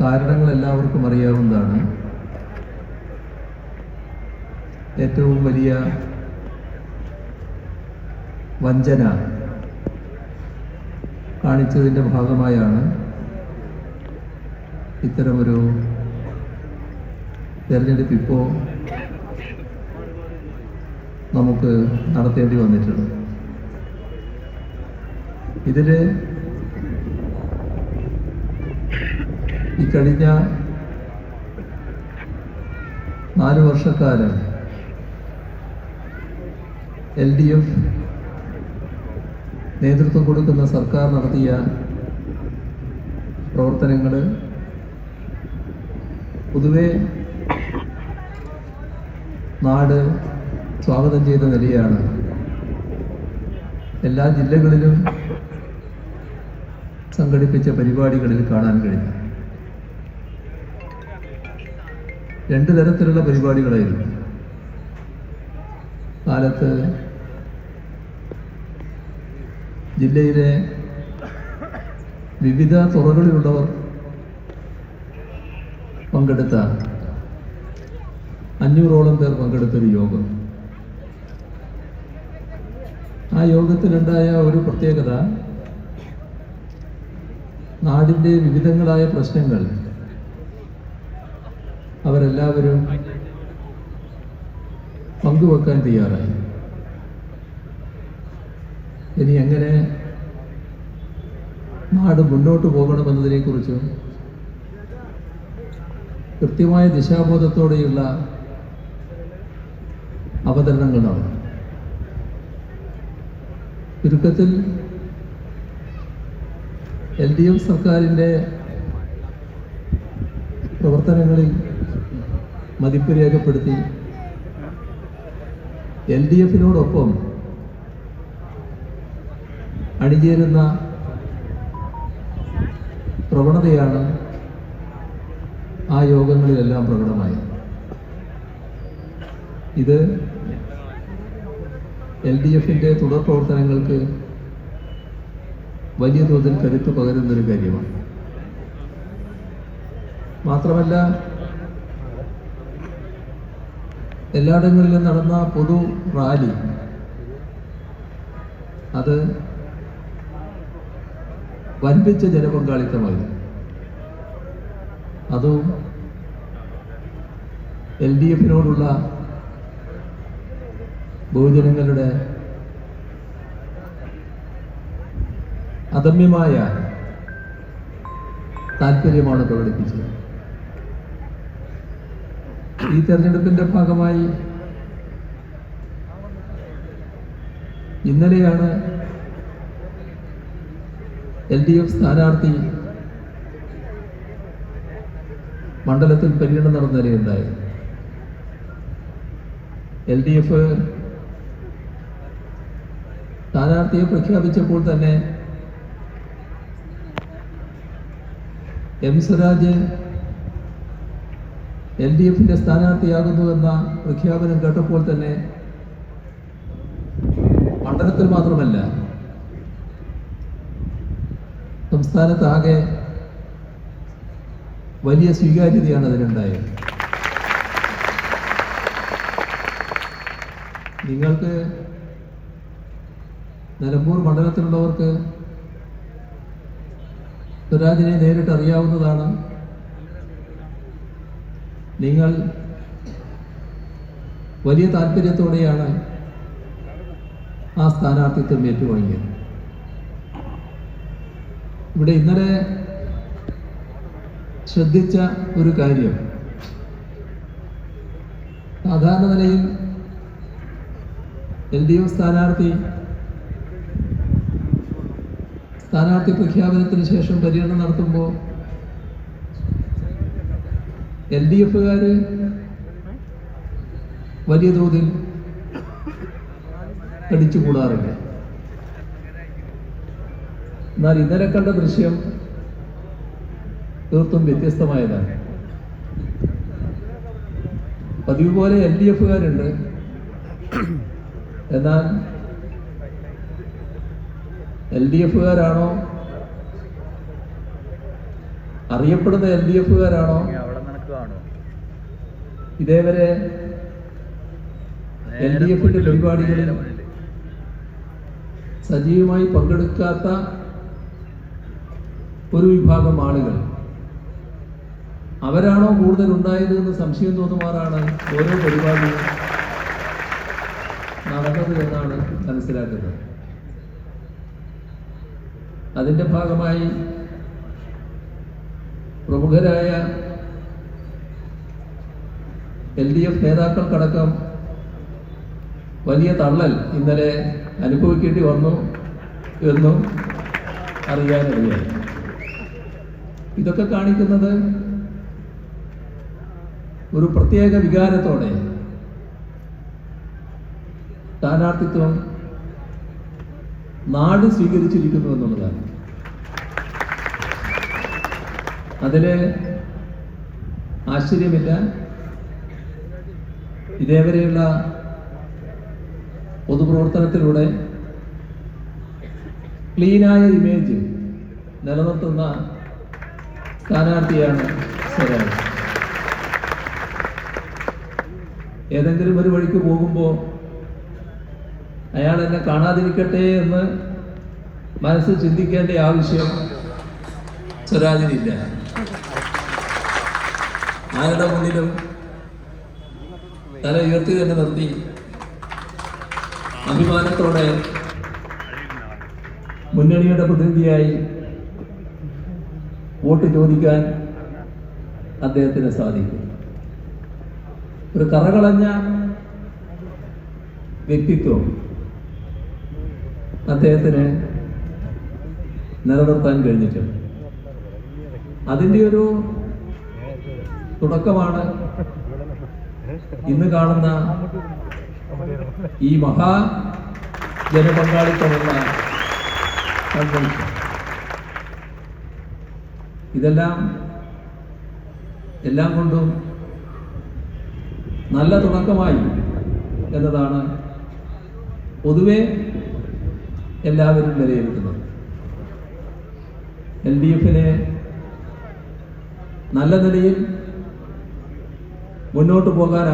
കാരണങ്ങൾ എല്ലാവർക്കും അറിയാവുന്നതാണ്. ഏറ്റവും വലിയ വഞ്ചന കാണിച്ചതിന്റെ ഭാഗമായാണ് ഇത്തരമൊരു തെരഞ്ഞെടുപ്പ് ഇപ്പോൾ നമുക്ക് നടത്തേണ്ടി വന്നിട്ടുള്ളത്. ഇതിൽ ഈ കഴിഞ്ഞ നാല് വർഷക്കാലം എൽ ഡി എഫ് നേതൃത്വം കൊടുക്കുന്ന സർക്കാർ നടത്തിയ പ്രവർത്തനങ്ങൾ പൊതുവെ നാട് സ്വാഗതം ചെയ്ത നിലയാണ്. എല്ലാ ജില്ലകളിലും സംഘടിപ്പിച്ച പരിപാടികളിൽ കാണാൻ കഴിഞ്ഞു. രണ്ട് തരത്തിലുള്ള പരിപാടികളായിരുന്നു. കാലത്ത് ജില്ലയിലെ വിവിധ തുറകളിലുള്ളവർ പങ്കെടുത്ത അഞ്ഞൂറോളം പേർ പങ്കെടുത്തൊരു യോഗം. ആ യോഗത്തിലുണ്ടായ ഒരു പ്രത്യേകത നാടിന്റെ വിവിധങ്ങളായ പ്രശ്നങ്ങൾ അവരെല്ലാവരും പങ്കുവെക്കാൻ തയ്യാറായി. ഇനി എങ്ങനെ നാട് മുന്നോട്ട് പോകണമെന്നതിനെക്കുറിച്ചും കൃത്യമായ ദിശാബോധത്തോടെയുള്ള അവതരണങ്ങൾ നടന്നു. ചുരുക്കത്തിൽ എൽ ഡി എഫ് സർക്കാരിന്റെ പ്രവർത്തനങ്ങളിൽ മതിപ്പ് രേഖപ്പെടുത്തി. എൽ ഡി എഫിനോടൊപ്പം അണിചേരുന്ന പ്രവണതയാണ് ആ യോഗങ്ങളിലെല്ലാം പ്രകടമായത്. ഇത് എൽ ഡി എഫിന്റെ തുടർ പ്രവർത്തനങ്ങൾക്ക് വലിയ തോതിൽ കരുത്ത് പകരുന്നൊരു കാര്യമാണ്. മാത്രമല്ല എല്ലായിടങ്ങളിലും നടന്ന പൊതു റാലി. അത് വൻപിച്ച ജനപങ്കാളിത്തമായിരുന്നു അതും എൽ ഡി എഫിനോടുള്ള ബഹുജനങ്ങളുടെ അദമ്യമായ താല്പര്യമാണ് പ്രകടിപ്പിച്ചത്. ഈ തെരഞ്ഞെടുപ്പിന്റെ ഭാഗമായി ഇന്നലെയാണ് എൽ ഡി എഫ് സ്ഥാനാർത്ഥി മണ്ഡലത്തിൽ പര്യടനം നടന്ന നിലയുണ്ടായത് എൽ ഡി എഫ് സ്ഥാനാർത്ഥിയെ പ്രഖ്യാപിച്ചപ്പോൾ തന്നെ എം സ്വരാജ് എൽ ഡി എഫിന്റെ സ്ഥാനാർത്ഥിയാകുന്നുവെന്ന പ്രഖ്യാപനം കേട്ടപ്പോൾ തന്നെ മണ്ഡലത്തിൽ മാത്രമല്ല സംസ്ഥാനത്താകെ വലിയ സ്വീകാര്യതയാണ് അതിനുണ്ടായത്. നിങ്ങൾക്ക് നിലമ്പൂർ മണ്ഡലത്തിലുള്ളവർക്ക് സ്വരാജിനെ നേരിട്ട് അറിയാവുന്നതാണ് നിങ്ങൾ വലിയ താല്പര്യത്തോടെയാണ് ആ സ്ഥാനാർത്ഥിത്വം ഏറ്റുവാങ്ങിയത്. ഇവിടെ ഇന്നലെ ശ്രദ്ധിച്ച ഒരു കാര്യം. സാധാരണ നിലയിൽ എൽ ഡി എഫ് സ്ഥാനാർത്ഥി സ്ഥാനാർത്ഥി പ്രഖ്യാപനത്തിന് ശേഷം പര്യടനം നടത്തുമ്പോൾ എൽ ഡി എഫുകാർ വലിയ തോതിൽ കടിച്ചു കൂടാറില്ല എന്നാൽ ഇന്നലെ കണ്ട ദൃശ്യം തീർത്തും വ്യത്യസ്തമായതാണ്. പതിവ് പോലെ എൽ ഡി എഫുകാരുണ്ട്. എന്നാൽ എൽ ഡി എഫുകാരാണോ? അറിയപ്പെടുന്ന എൽ ഡി എഫുകാരാണോ? കാണുമോ ഇതേവരെ എൽ ഡി എഫിന്റെ പരിപാടികളിൽ സജീവമായി പങ്കെടുക്കാത്ത ഒരു വിഭാഗം ആളുകൾ. അവരാണോ കൂടുതൽ ഉണ്ടായത് എന്ന് സംശയം തോന്നുമാറാണ് ഓരോ പരിപാടിയും നടന്നത് എന്നാണ് മനസ്സിലാക്കുന്നത്. അതിന്റെ ഭാഗമായി പ്രമുഖരായ എൽ ഡി എഫ് നേതാക്കൾക്കടക്കം വലിയ തള്ളൽ ഇന്നലെ അനുഭവിക്കേണ്ടി വന്നു എന്നും അറിയാനിടയായി ഇതൊക്കെ കാണിക്കുന്നത് ഒരു പ്രത്യേക വികാരത്തോടെ സ്ഥാനാർത്ഥിത്വം നാട് സ്വീകരിച്ചിരിക്കുന്നു എന്നുള്ളതാണ്. അതിൽ ആശ്ചര്യമില്ല. ഇതേവരെയുള്ള പൊതുപ്രവർത്തനത്തിലൂടെ ക്ലീനായ ഇമേജ് നിലനിർത്തുന്ന സ്ഥാനാർത്ഥിയാണ് സ്വരാജ് ഏതെങ്കിലും ഒരു വഴിക്ക് പോകുമ്പോൾ അയാൾ എന്നെ കാണാതിരിക്കട്ടെ എന്ന് മനസ്സ് ചിന്തിക്കേണ്ട ആവശ്യം സ്വരാജിനില്ല ആരുടെ മുന്നിലും തല ഉയർത്തി തന്നെ നിർത്തി. അഭിമാനത്തോടെ മുന്നണിയുടെ പ്രതിനിധിയായി വോട്ട് ചോദിക്കാൻ അദ്ദേഹത്തിന് സാധിക്കും. ഒരു കറകളഞ്ഞ വ്യക്തിത്വം അദ്ദേഹത്തിന് നിലനിർത്താൻ കഴിഞ്ഞിട്ടുണ്ട്. അതിന്റെ ഒരു തുടക്കമാണ് ഇന്ന് കാണുന്ന ഈ മഹാ ജനപങ്കാളിത്തമുള്ള ഇതെല്ലാം എല്ലാം കൊണ്ടും നല്ല തുടക്കമായി എന്നതാണ് പൊതുവെ എല്ലാവരും വിലയിരുത്തുന്നത്. എൽ ഡി എഫിനെ നല്ല നിലയിൽ മുന്നോട്ട് പോകാൻ